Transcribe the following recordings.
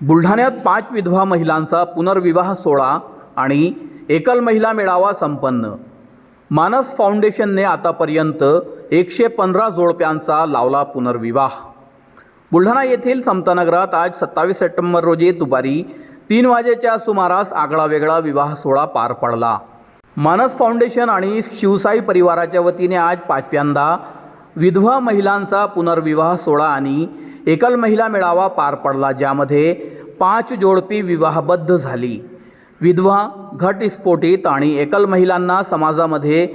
बुलढाण्यात पाच विधवा महिलांचा पुनर्विवाह सोहळा आणि एकल महिला मेळावा संपन्न. मानस फाउंडेशनने आतापर्यंत एकशे पंधरा जोडप्यांचा लावला पुनर्विवाह. बुलढाणा येथील समतानगरात आज सत्तावीस सप्टेंबर रोजी दुपारी तीन वाजेच्या सुमारास आगळा वेगळा विवाह सोहळा पार पडला. मानस फाउंडेशन आणि शिवसाई परिवाराच्या वतीने आज पाचव्यांदा विधवा महिलांचा पुनर्विवाह सोहळा आणि एकल महिला मेळावा पार पडला ज्यामध्ये पाच जोडपी विवाहबद्ध झाली. विधवा घटस्फोटित आणि एकल महिलांना समाजामध्ये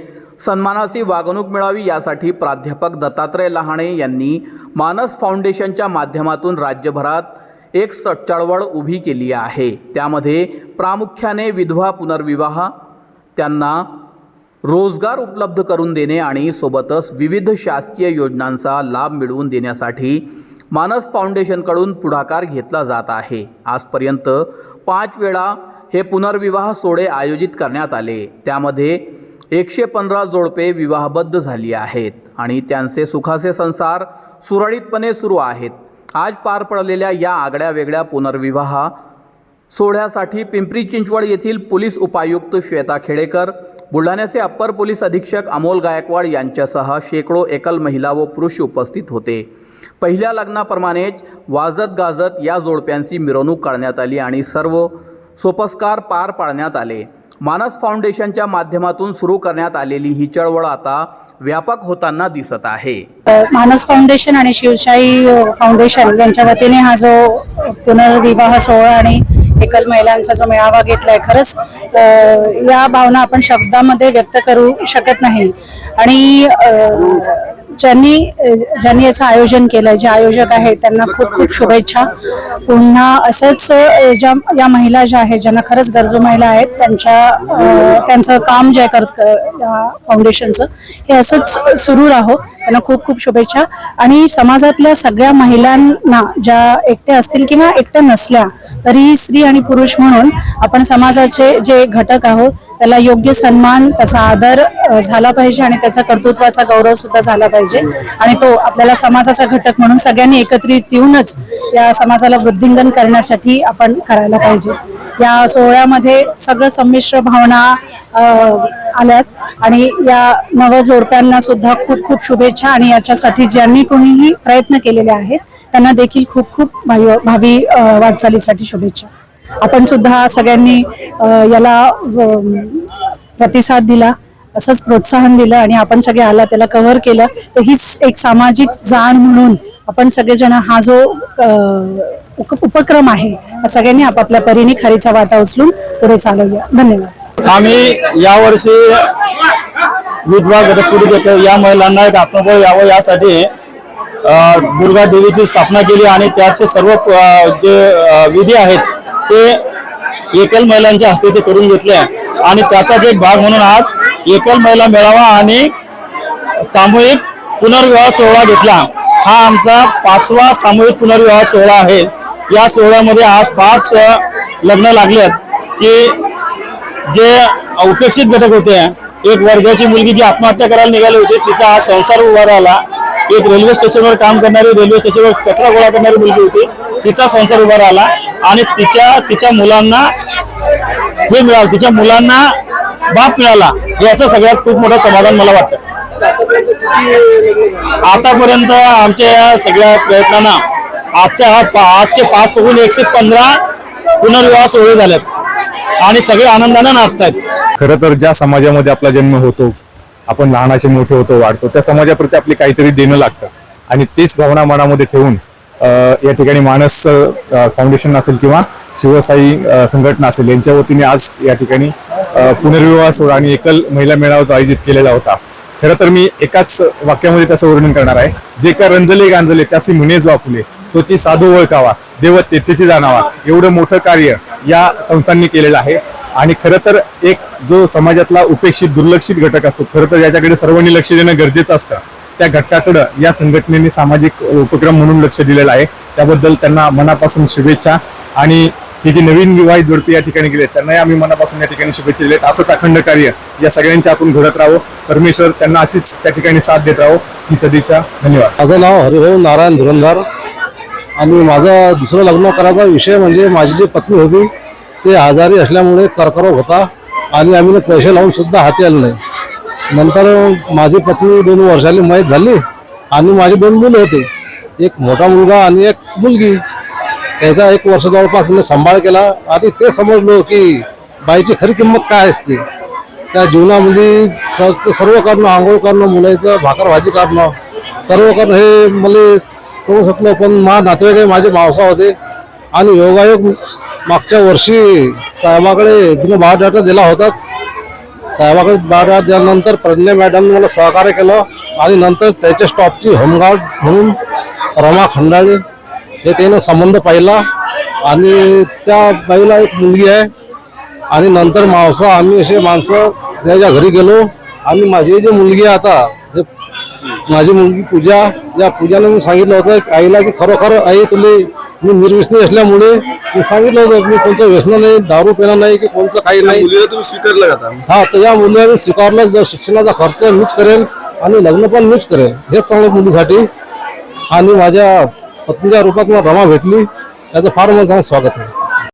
सन्मानाची वागणूक मिळावी यासाठी प्राध्यापक दत्तात्रय लहाणे यांनी मानस फाउंडेशनच्या माध्यमातून राज्यभरात एक चळवळ उभी केली आहे. त्यामध्ये प्रामुख्याने विधवा पुनर्विवाह त्यांना रोजगार उपलब्ध करून देणे आणि सोबतच विविध शासकीय योजनांचा लाभ मिळवून देण्यासाठी मानस फाउंडेशनकडून पुढाकार घेतला जात आहे. आजपर्यंत पाच वेळा हे पुनर्विवाह सोहळे आयोजित करण्यात आले. त्यामध्ये एकशे पंधरा जोडपे विवाहबद्ध झाली आहेत आणि त्यांचे सुखाचे संसार सुरळीतपणे सुरू आहेत. आज पार पडलेल्या या आगळ्या वेगळ्या पुनर्विवाह सोहळ्यासाठी पिंपरी चिंचवड येथील पोलीस उपायुक्त श्वेता खेडेकर बुलढाण्याचे अप्पर पोलीस अधीक्षक अमोल गायकवाड यांच्यासह शेकडो एकल महिला व पुरुष उपस्थित होते. पहिल्या लग्नाप्रमाणेच वाजत गाजत या जोडप्यांची मिरवणूक काढण्यात आली आणि सर्व सोपस्कार पार पाडण्यात आले. मानस फाउंडेशनच्या माध्यमातून सुरू करण्यात आलेली ही चळवळ आता व्यापक होताना दिसत आहे. मानस फाउंडेशन आणि शिवशाही फाउंडेशन यांच्या वतीने हा जो पुनर्विवाह सोहळा आणि एकल महिलांचा जो मेळावा घेतलाय खरंच या भावना आपण शब्दामध्ये व्यक्त करू शकत नाही. आणि ज्यांनी ज्यांनी याचं आयोजन केलं जे आयोजक आहेत त्यांना खूप खूप शुभेच्छा. पुन्हा असंच ज्या या महिला ज्या आहेत ज्यांना खरंच गरजू महिला आहेत त्यांच्या त्यांचं काम जे करत या फाउंडेशनचं हे असंच सुरू राहो. त्यांना खूप खूप शुभेच्छा. आणि समाजातल्या सगळ्या महिलांना ज्या एकट्या असतील किंवा एकट्या नसल्या तरी स्त्री आणि पुरुष म्हणून आपण समाजाचे जे घटक आहोत त्याला योग्य सन्मान त्याचा आदर झाला पाहिजे आणि त्याचा कर्तृत्वाचा गौरव सुद्धा झाला पाहिजे. आणि तो आपल्याला समाजाचा घटक म्हणून सगळ्यांनी एकत्रित येऊनच या समाजाला वृद्धिंगन करण्यासाठी आपण करायला पाहिजे. या सोहळ्यामध्ये सगळं संमिश्र भावना आल्यात आणि या नवजोडप्यांना सुद्धा खूप खूप शुभेच्छा आणि याच्यासाठी ज्यांनी कोणीही प्रयत्न केलेले आहेत त्यांना देखील खूप खूप भावी भावी वाटचालीसाठी शुभेच्छा. आपण सुद्धा सगळ्यांनी याला प्रतिसाद दिला असंच प्रोत्साहन दिलं आणि आपण सगळे आला त्याला कव्हर केलं. तर हीच एक सामाजिक जाण म्हणून आपण सगळेजण हा जो उप- उपक्रम आहे हा सगळ्यांनी आपापल्या परीने खरीचा वाटा उचलून पुढे चालवूया. धन्यवाद. आम्ही यावर्षी विधवा घटस्फोटित देतो या महिलांना एक आत्मबळ यावं यासाठी दुर्गा देवीची स्थापना केली आणि त्याचे सर्व जे विधी आहेत ते एकल महिलांच्या हस्ते ते करून घेतले आणि त्याचाच एक भाग म्हणून आज एकल महिला मेळावा आणि सामूहिक पुनर्विवाह सोहळा घेतला. हा आमचा पाचवा सामूहिक पुनर्विवाह सोहळा आहे. या सोहळ्यामध्ये आज पाच लग्न लागलेत की जे उपेक्षित घटक होते एक वर्गाची मुलगी जी आत्महत्या करायला निघाली होती तिचा आज संसार उभा राहिला एक रेल्वे स्टेशनवर काम करणारी रेल्वे स्टेशनवर कचरा गोळा करणारी मुलगी होती. तिचा संसार उभा राहिला आणि तिच्या तिच्या मुलांना हे मिळालं. तिच्या मुलांना बाप मिळाला. याचं सगळ्यात खूप मोठं समाधान मला वाटतं. आतापर्यंत आमच्या या सगळ्या प्रयत्नांना आजच्या हा पा- आजचे पाच पकडून एकशे पंधरा पुनर्विवाह सोहळे झालेत. आणि सगळे आनंदाने नाचतायत. खरं तर ज्या समाजामध्ये आपला जन्म होतो आपण लहानाचे मोठे होतो वाढतो त्या समाजाप्रती आपली काहीतरी देणं लागतं. आणि तीच भावना मनामध्ये ठेवून या ठिकाणी मानस फाउंडेशन असेल किंवा शिवसाई संघटना असेल यांच्या वतीने आज या ठिकाणी पुनर्विवाह सोहळा आणि एकल महिला मेळावा आयोजित केलेला होता. खरं तर मी एकाच वाक्यामध्ये त्याचं वर्णन करणार आहे. जे का रंजले गांजले त्याचे आपले तो ती साधू ओळखावा देव तेथेची जाणावा एवढं मोठं कार्य या संस्थांनी केलेलं आहे. आणि खरं तर एक जो समाजातला उपेक्षित दुर्लक्षित घटक असतो खरं तर याच्याकडे सर्वांनी लक्ष देणं गरजेचं असतं. त्या घटकाकडं या संघटनेने सामाजिक उपक्रम म्हणून लक्ष दिलेलं आहे. त्याबद्दल त्यांना मनापासून शुभेच्छा. आणि हे जे नवीन विवाहित जोडपे या ठिकाणी गेले त्यांनाही आम्ही मनापासून या ठिकाणी शुभेच्छा दिलेत. असंच अखंड कार्य या सगळ्यांच्या आपण घडत राहो परमेश्वर त्यांना अशीच त्या ठिकाणी साथ देत राहो ही सदिच्छा. धन्यवाद. माझं नाव हरिभाऊ नारायण धुरंधार. आणि माझा दुसरं लग्न करायचा विषय म्हणजे माझी जी पत्नी होती ते आजारी असल्यामुळे कर्करोग होता आणि आम्ही पैसे लावून सुद्धा हाती आले नाही. नंतर माझी पत्नी दोन वर्षांनी मयत झाली आणि माझे दोन मुलं होते. एक मोठा मुलगा आणि एक मुलगी. त्याचा एक वर्ष जवळपास मी सांभाळ केला आणि ते समजलो की बाईची खरी किंमत काय असते. त्या जीवनामध्ये स- सर्व करणं आंघोळ करणं मुलाचं भाकर भाजी करणं सर्व करणं हे मला समजू शकलं पण मा नातेवाईक माझे मावसा होते. आणि योगायोग मागच्या वर्षी साहेबाकडे तुम्ही बायोडाटा दिला होताच. साहेबाकडे बायोडाटा दिल्यानंतर प्रज्ञा मॅडमने मला सहकार्य केलं आणि नंतर त्याच्या स्टॉपची होमगार्ड म्हणून रमा खंडाळे हे त्यानं संबंध पाहिला. आणि त्या बाईला एक मुलगी आहे. आणि नंतर मावसा आम्ही असे माणसं त्याच्या घरी गेलो. आणि माझी जी मुलगी आहे आता जे माझी मुलगी पूजा या पूजाने मी सांगितलं होतं आईला की खरोखर आई तुले मी निर्व्यसनी असल्यामुळे मी सांगितलं होतं मी कोणतं व्यसन नाही दारू पिणं नाही की कोणतं काही नाही. मुलीला तुम्ही स्वीकारलं का? हा तर या मुलीने स्वीकारलं जर शिक्षणाचा खर्च मीच करेल आणि लग्न पण मीच करेल हेच चांगलं मुलीसाठी. आणि माझ्या पत्नीच्या रूपात मला रमा भेटली त्याचं फार मला चांगलं स्वागत आहे.